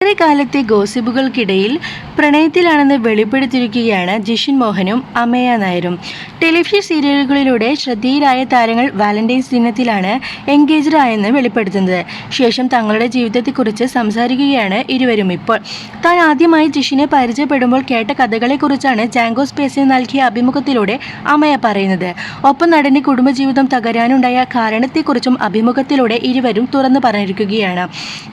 ഏറെ കാലത്തെ ഗോസിപ്പുകൾക്കിടയിൽ പ്രണയത്തിലാണെന്ന് വെളിപ്പെടുത്തിയിരിക്കുകയാണ് ജിഷിൻ മോഹനും അമയ നായരും. ടെലിവിഷൻ സീരിയലുകളിലൂടെ ശ്രദ്ധേയരായ താരങ്ങൾ വാലന്റൈൻസ് ദിനത്തിലാണ് എൻഗേജ്ഡ് ആയെന്ന് വെളിപ്പെടുത്തുന്നത്. ശേഷം തങ്ങളുടെ ജീവിതത്തെക്കുറിച്ച് സംസാരിക്കുകയാണ് ഇരുവരും ഇപ്പോൾ. താൻ ആദ്യമായി ജിഷിനെ പരിചയപ്പെടുമ്പോൾ കേട്ട കഥകളെക്കുറിച്ചാണ് ജാങ്കോ സ്പേസിന് നൽകിയ അഭിമുഖത്തിലൂടെ അമയ പറയുന്നത്. ഒപ്പം നടന്റെ കുടുംബജീവിതം തകരാനുണ്ടായ കാരണത്തെക്കുറിച്ചും അഭിമുഖത്തിലൂടെ ഇരുവരും തുറന്നു പറഞ്ഞിരിക്കുകയാണ്.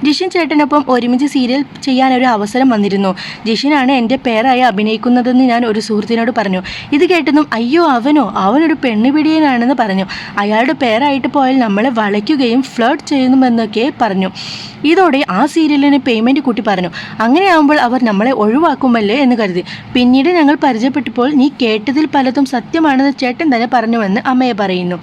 ജിഷിൻ ചേട്ടനൊപ്പം ഒരുമിച്ച് സീരിയൽ ചെയ്യാൻ ഒരു അവസരം വന്നിരുന്നു. ജിഷിനാണ് എന്റെ പേരായി അഭിനയിക്കുന്നതെന്ന് ഞാൻ ഒരു സുഹൃത്തിനോട് പറഞ്ഞു. ഇത് കേട്ടതും അയ്യോ അവനോ? അവനൊരു പെണ്ണുപിടിയനാണെന്ന് പറഞ്ഞു. അയാളുടെ പേരായിട്ട് പോയാൽ നമ്മളെ വളയ്ക്കുകയും ഫ്ലേർട്ട് ചെയ്യുന്നുമെന്നൊക്കെ പറഞ്ഞു. ഇതോടെ ആ സീരിയലിന് പേയ്മെന്റ് കൂട്ടി പറഞ്ഞു. അങ്ങനെയാകുമ്പോൾ അവർ നമ്മളെ ഒഴിവാക്കുമല്ലേ എന്ന് കരുതി. പിന്നീട് ഞങ്ങൾ പരിചയപ്പെട്ടപ്പോൾ നീ കേട്ടതിൽ പലതും സത്യമാണെന്ന് ചേട്ടൻ തന്നെ പറഞ്ഞുവെന്ന് അമ്മയെ പറയുന്നു.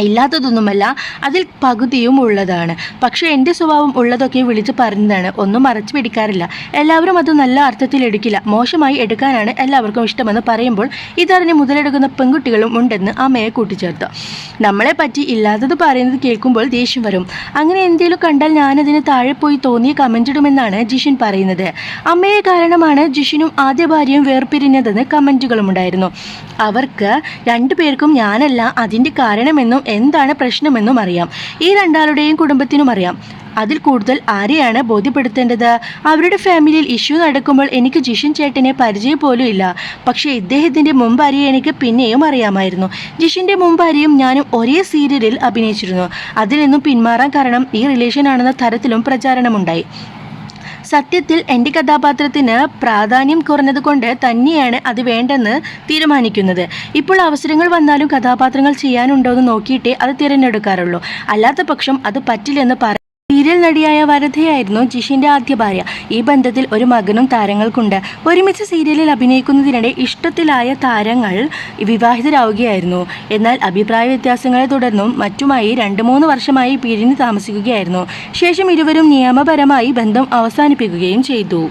ഇല്ലാത്തതൊന്നുമല്ല അതിൽ പകുതിയും ഉള്ളതാണ്. പക്ഷേ എന്റെ സ്വഭാവം ഉള്ളതൊക്കെ വിളിച്ച് പറഞ്ഞതാണ്. ഒന്നും മറച്ചു പിടിക്കാറില്ല. എല്ലാവരും അത് നല്ല അർത്ഥത്തിൽ എടുക്കില്ല. മോശമായി എടുക്കാനാണ് എല്ലാവർക്കും ഇഷ്ടമെന്ന് പറയുമ്പോൾ ഇതറിഞ്ഞ് മുതലെടുക്കുന്ന പെൺകുട്ടികളും ഉണ്ടെന്ന് അമ്മയെ കൂട്ടിച്ചേർത്തു. നമ്മളെ പറ്റി ഇല്ലാത്തത് പറയുന്നത് കേൾക്കുമ്പോൾ ദേഷ്യം വരും. അങ്ങനെ എന്തെങ്കിലും കണ്ടാൽ ഞാനതിന് താഴെ പോയി തോന്നിയ കമന്റ് ഇടുമെന്നാണ് ജിഷിൻ പറയുന്നത്. അമ്മയെ കാരണമാണ് ജിഷിനും ആദ്യ ഭാര്യയും വേർപിരിഞ്ഞതെന്ന് കമന്റുകളും ഉണ്ടായിരുന്നു അവർക്ക് രണ്ടുപേർക്കും ഞാനല്ല അതിന്റെ കാരണമെന്നും എന്താണ് പ്രശ്നമെന്നും അറിയാം. ഈ രണ്ടാളുടെയും കുടുംബത്തിനും അറിയാം. അതിൽ കൂടുതൽ ആരെയാണ് ബോധ്യപ്പെടുത്തേണ്ടത്? അവരുടെ ഫാമിലിയിൽ ഇഷ്യൂ നടക്കുമ്പോൾ എനിക്ക് ജിഷൻ ചേട്ടനെ പരിചയം പോലും ഇല്ല. പക്ഷേ ഇദ്ദേഹത്തിന്റെ മുമ്പാരിയെ എനിക്ക് പിന്നെയും അറിയാമായിരുന്നു. ജിഷിന്റെ മുമ്പാരിയും ഞാനും ഒരേ സീരിയലിൽ അഭിനയിച്ചിരുന്നു. അതിൽ നിന്നും പിന്മാറാൻ കാരണം ഈ റിലേഷൻ ആണെന്ന തരത്തിലും പ്രചാരണമുണ്ടായി. സത്യത്തിൽ എന്റെ കഥാപാത്രത്തിന് പ്രാധാന്യം കുറഞ്ഞതുകൊണ്ട് തന്നെയാണ് അത് വേണ്ടെന്ന് തീരുമാനിക്കുന്നത്. ഇപ്പോൾ അവസരങ്ങൾ വന്നാലും കഥാപാത്രങ്ങൾ ചെയ്യാനുണ്ടോ എന്ന് നോക്കിയിട്ടേ അത് തിരഞ്ഞെടുക്കാറുള്ളൂ. അല്ലാത്ത പക്ഷം അത് പറ്റില്ലെന്ന് പറ സീരിയൽ നടിയായ വരധയായിരുന്നു ജിഷിന്റെ ആദ്യ ഭാര്യ. ഈ ബന്ധത്തിൽ ഒരു മകനും താരങ്ങൾക്കുണ്ട്. ഒരുമിച്ച് സീരിയലിൽ അഭിനയിക്കുന്നതിനിടെ ഇഷ്ടത്തിലായ താരങ്ങൾ വിവാഹിതരാവുകയായിരുന്നു. എന്നാൽ അഭിപ്രായ വ്യത്യാസങ്ങളെ തുടർന്നും മറ്റുമായി രണ്ട് മൂന്ന് വർഷമായി പിരിഞ്ഞു താമസിക്കുകയായിരുന്നു. ശേഷം ഇരുവരും നിയമപരമായി ബന്ധം അവസാനിപ്പിക്കുകയും ചെയ്തു.